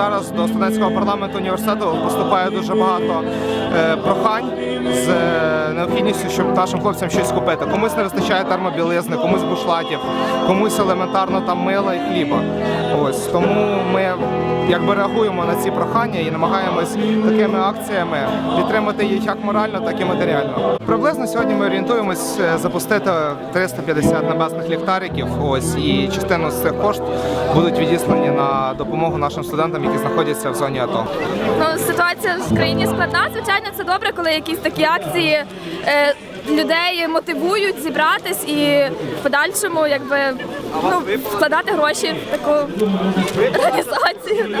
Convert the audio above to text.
зараз до студентського парламенту університету поступає дуже багато е, прохань з е, необхідністю, щоб нашим хлопцям щось купити. Комусь не вистачає термобілизни, комусь бушлатів, комусь елементарно там мила і хліба. Ось тому якби реагуємо на ці прохання і намагаємось такими акціями підтримати їх як морально, так і матеріально. Приблизно сьогодні ми орієнтуємось е, запустити 350 небесних ліхтариків. Ось і частину з цих кошт будуть відіслані на допомогу нашим студентам, які знаходяться в зоні АТО. Ну, ситуація в країні складна. Звичайно, це добре, коли якісь такі акції е, людей мотивують зібратись і в подальшому якби ну, вкладати гроші в таку організацію.